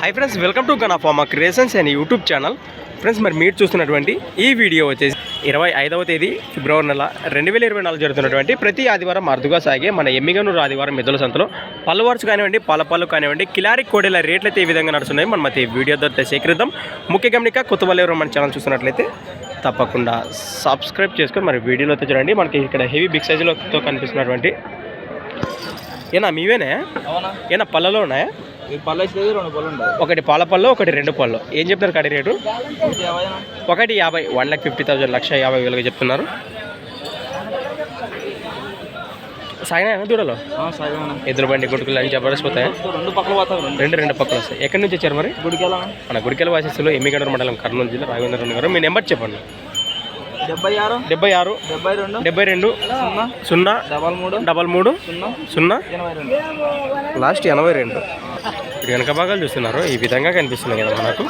Hi friends welcome to Gana pharma creations and YouTube channel friends మరి మీరు చూస్తున్నటువంటి ఈ వీడియో వచ్చేసి ఇరవై ఐదవ తేదీ ఫిబ్రవరి నెల రెండు వేల ఇరవై నాలుగు జరుగుతున్నటువంటి ప్రతి ఆదివారం అరుదుగా సాగే మన ఎమ్మిగనూరు ఆదివారం మెదల సంతలో పళ్ళు కానివ్వండి పాల కానివ్వండి కిలారి కోడెల రేట్లు అయితే ఈ విధంగా నడుస్తున్నాయి. మనం అయితే వీడియో ద్వారా సేకరిద్దాం. ముఖ్య గమనిక కొత్తవల్లేవరం మన ఛానల్ చూస్తున్నట్లయితే తప్పకుండా సబ్స్క్రైబ్ చేసుకొని మరి వీడియోలో అయితే చూడండి. మనకి ఇక్కడ హెవీ బిగ్ సైజులతో కనిపిస్తున్నటువంటి ఏనా మీవేనే? ఏనా పళ్ళలో ఉన్నాయా ఒకటి పాల పళ్ళు ఒకటి రెండు పళ్ళు. ఏం చెప్తారు కడి రేటు? ఒకటి యాభై వన్ లాక్ ఫిఫ్టీ థౌసండ్ లక్ష యాభై వేలుగా చెప్తున్నారు. సాగినా దూడలో? ఎదురు బండి గుడుకులు అని జబర్దస్త్ పోతాయి? రెండు పక్కల పోతాయి రెండు. పక్కలు వస్తాయి. ఎక్కడి నుంచి వచ్చారు మరి? గుడికి వెళ్ళాను మన గుడికెల వాసిస్తులు ఎమ్మిగడూరు మండలం కర్నూలు జిల్లా రాఘవేంద్ర గారు. మీ నెంబర్ చెప్పండి. డెబ్బై ఆరు? డెబ్బై ఆరు. డెబ్బై రెండు? డెబ్బై రెండు. సున్నా? సున్నా. డబల్ మూడు? డబల్ మూడు. సున్నా? సున్నా. ఎనభై రెండు. లాస్ట్ ఎనభై రెండు. ఇప్పుడు వెనక భాగాలు చూస్తున్నారు. ఈ విధంగా కనిపిస్తున్నాయి కదా మనకు.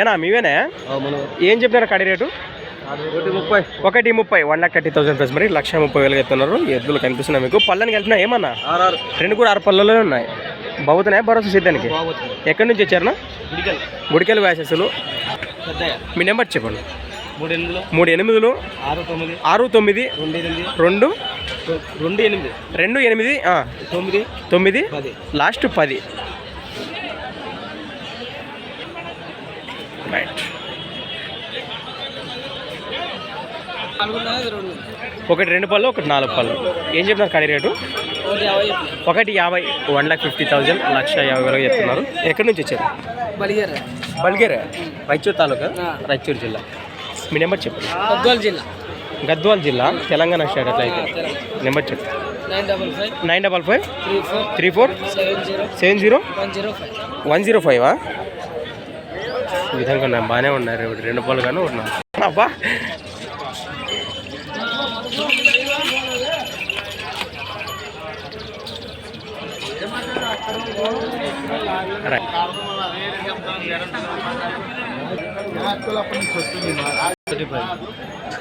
ఏనా మీవేనా? ఏం చెప్పినారు కడి రేటు? ఒకటి ముప్పై. ఒకటి ముప్పై. One lakh thirty thousand plus మరి లక్ష ముప్పై వేలు చెప్తున్నారు ఎద్దులు కనిపిస్తున్నాయి మీకు. పళ్ళని కలిపినా ఏమన్నా? ఆర్ఆర్ రెండు కూడా ఆరు పళ్ళలోనే ఉన్నాయి. బాగుతున్నాయి? భరోసా సిద్ధానికి? ఎక్కడి నుంచి వచ్చారనా వెళ్ళి గుడికెళ్ళి వ్యాసెస్లు మీ నెంబర్ చెప్పండి. మూడు ఎనిమిదిలో. ఆరు తొమ్మిది. ఆరు తొమ్మిది. రెండు రెండు. ఎనిమిది. రెండు ఎనిమిది తొమ్మిది. తొమ్మిది. లాస్ట్ పది. రైట్ ఒకటి రెండు పళ్ళు ఒకటి నాలుగు పళ్ళు. ఏం చెప్తున్నారు కడి రేటు? ఒకటి యాభై వన్ లాక్ ఫిఫ్టీ థౌజండ్ లక్ష యాభై వేలకు చెప్తున్నారు. ఎక్కడి నుంచి వచ్చారు? బలిగారు. బల్గేరే రాయచూరు తాలూకా. రాయచూరు జిల్లా. మీ నెంబర్ చెప్పండి. కొత్తగోలు జిల్లా. గద్వాల్ జిల్లా తెలంగాణ స్టేట్ అట్లా అయితే నెంబర్ చెప్పండి. Nine double five. Three four. Seven zero. Seven zero? One zero five. ఈ విధంగా బాగానే ఉన్నారు రెండు ఒకటి నాలుగు. అబ్బా!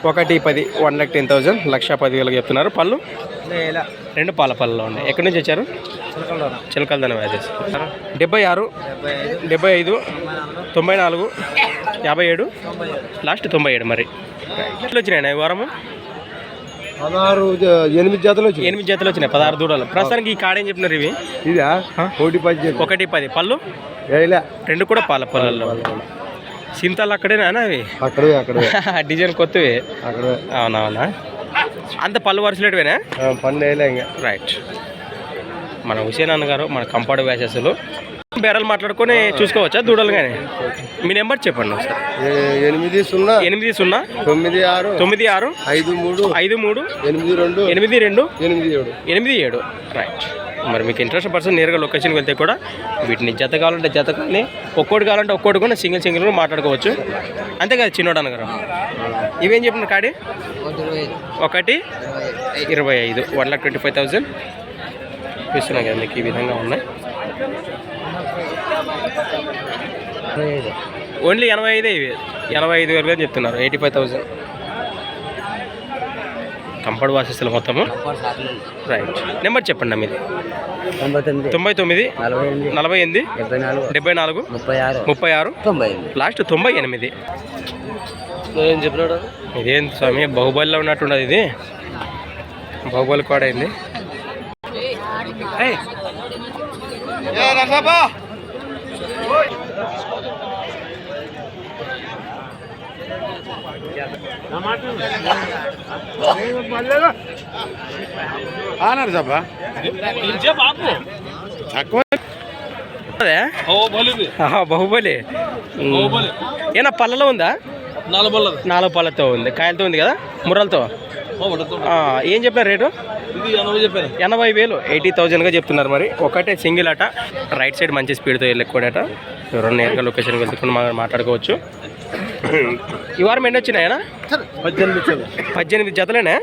ఒకటి పది వన్ లాక్ టెన్ థౌసండ్ లక్ష పది వేలకు చెప్తున్నారు. పళ్ళు? రెండు పాల పళ్ళలో ఉన్నాయి. ఎక్కడి నుంచి వచ్చారు? చిలకలదన వ్యాధెస్ డెబ్బై ఆరు డెబ్బై ఐదు. తొంభై నాలుగు. యాభై ఏడు. లాస్ట్ తొంభై ఏడు మరి. ఎట్లా వచ్చినాయి వారము? పదహారు ఎనిమిది జతలు వచ్చినాయి. ఎనిమిది జతలు వచ్చినాయి పదహారు దూడలు ప్రస్తుతానికి ఈ కాడేం చెప్పినారు ఇవి? ఇదా? కోటి పది ఒకటి పది. పళ్ళు? రెండు కూడా పాల పళ్ళల్లో. సింతాలు అక్కడేనా అవి? అక్కడే అక్కడే. డిజైన్ కొత్తవి. అక్కడే. అవునవునా? అంత పళ్ళు వరుసలేటివేనా? ఇంకా. రైట్. మన హుసేన్ అన్న గారు మన కంపౌండ్ వ్యాసెస్లు బేరాలు మాట్లాడుకొని చూసుకోవచ్చా? దూడలు కానీ మీ నెంబర్ చెప్పండి ఒకసారి. ఎనిమిది సున్నా ఎనిమిది సున్నా తొమ్మిది ఆరు తొమ్మిది ఆరు ఐదు మూడు ఐదు మూడు ఎనిమిది రెండు ఎనిమిది రెండు ఎనిమిది ఏడు. ఎనిమిది ఏడు. రైట్ మరి మీకు ఇంట్రెస్ట్ పర్సన్ నేరుగా లొకేషన్కి వెళ్తే కూడా వీటిని జత కావాలంటే జత కానీ ఒక్కోటి కావాలంటే ఒక్కోటి కూడా సింగిల్ సింగిల్ కూడా మాట్లాడుకోవచ్చు. అంతే కదా చిన్నోడు అన్నగారు ఇవేం చెప్పిన కాడి? ఒకటి ఇరవై ఐదు. One lakh twenty five thousand చూస్తున్నాం కదా మీకు ఈ విధంగా ఉన్నాయి. ఓన్లీ ఎనభై ఐదే ఇవి. ఎనభై ఐదు వేలుగా చెప్తున్నారు. ఎయిటీ ఫైవ్ థౌజండ్ కంపౌండ్ వాసిస్తులు మొత్తము? రైట్ నెంబర్ చెప్పండి మీది. తొంభై తొమ్మిది. నలభై ఎనిమిది. డెబ్బై నాలుగు. ముప్పై ఆరు. ముప్పై ఆరు తొంభై ఎనిమిది. లాస్ట్ తొంభై ఎనిమిది. ఏం చెప్పినాడు? ఇదేం స్వామి బాహుబలిలో ఉన్నట్టున్నది ఇది. బాహుబలి కూడా అయింది సబ్బా తక్కువ. బాహుబలి. ఏనా పళ్ళలో ఉందా? నాలుగు నాలుగు పళ్ళతో ఉంది. కాయలతో ఉంది కదా? ముర్రలతో. ఆ, ఏం చెప్పారు రేటు? ఎనభై వేలు ఎయిటీ థౌజండ్గా చెప్తున్నారు మరి. ఒకటే సింగిల్ అట రైట్ సైడ్ మంచి స్పీడ్తో వెళ్ళకూడట ఎవరన్నా నేరుగా లొకేషన్కి వెళ్తుకుని మనం మాట్లాడుకోవచ్చు. ఈ వారం ఎన్ని వచ్చినాయనా? పద్దెనిమిది పద్దెనిమిది జతలేనా?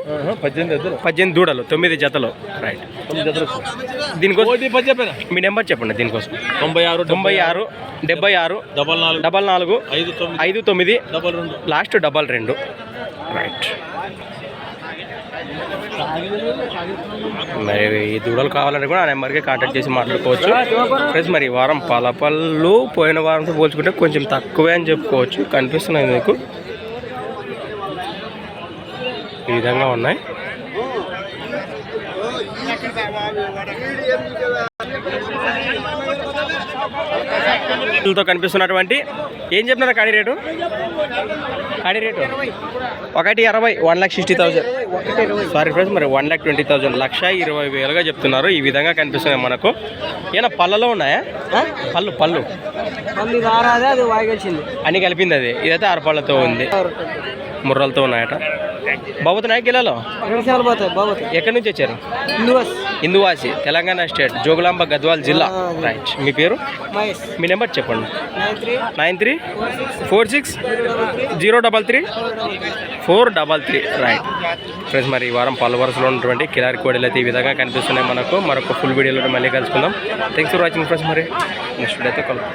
పద్దెనిమిది ఎద్దులు పద్దెనిమిది దూడలు తొమ్మిది జతలు. రైట్ జతలు దీనికోసం మీ నెంబర్ చెప్పండి దీనికోసం. తొంభై ఆరు తొంభై ఆరు డెబ్బై ఆరు డబల్ నాలుగు డబల్ నాలుగు ఐదు తొమ్మిది ఐదు తొమ్మిది డబల్ రెండు. లాస్ట్ డబల్ రెండు. రైట్ మరి ఈ దూడలు కావాలంటే కూడా ఆ నెంబర్కి కాంటాక్ట్ చేసి మాట్లాడుకోవచ్చు. ప్లస్ మరి ఈ వారం పలపళ్ళు పోయిన వారంతో పోల్చుకుంటే కొంచెం తక్కువే అని చెప్పుకోవచ్చు. కనిపిస్తున్నాయి మీకు. ఈ విధంగా ఉన్నాయి. తో కనిపిస్తున్నటువంటి ఏం చెప్తున్నారు కానీ రేటు? కాడి రేటు? ఒకటి అరవై one lakh sixty thousand. Sorry friends మరి వన్ లాక్ ట్వంటీ థౌసండ్. లక్ష ఇరవై వేలుగా చెప్తున్నారు. ఈ విధంగా కనిపిస్తున్నాయి మనకు. ఏమైనా పళ్ళలో ఉన్నాయా? పళ్ళు పళ్ళు. అన్ని కలిపింది అది. ఇదైతే ఆరు పళ్ళతో ఉంది. ముర్రలతో ఉన్నాయట. బాబుతున్నాయి పోతాయి బాగుతాయి ఎక్కడి నుంచి వచ్చారు? హిందూస్ ఇందువాసి తెలంగాణ స్టేట్ జోగులాంబ గద్వాల్ జిల్లా. రైట్ మీ పేరు? మీ నెంబర్ చెప్పండి. Nine three. Four six. Zero double three four double three. Right friends మరి ఈ వారం పలు వరుసలో ఉన్నటువంటి కిలారి కోడీలు అయితే ఈ విధంగా కనిపిస్తున్నాయి మనకు. మరొక ఫుల్ వీడియోలో మళ్ళీ కలుసుకుందాం. థ్యాంక్స్ ఫర్ వాచింగ్ ఫ్రెండ్స్ మరి. నెక్స్ట్ వీడియో అయితే కలుపుతాం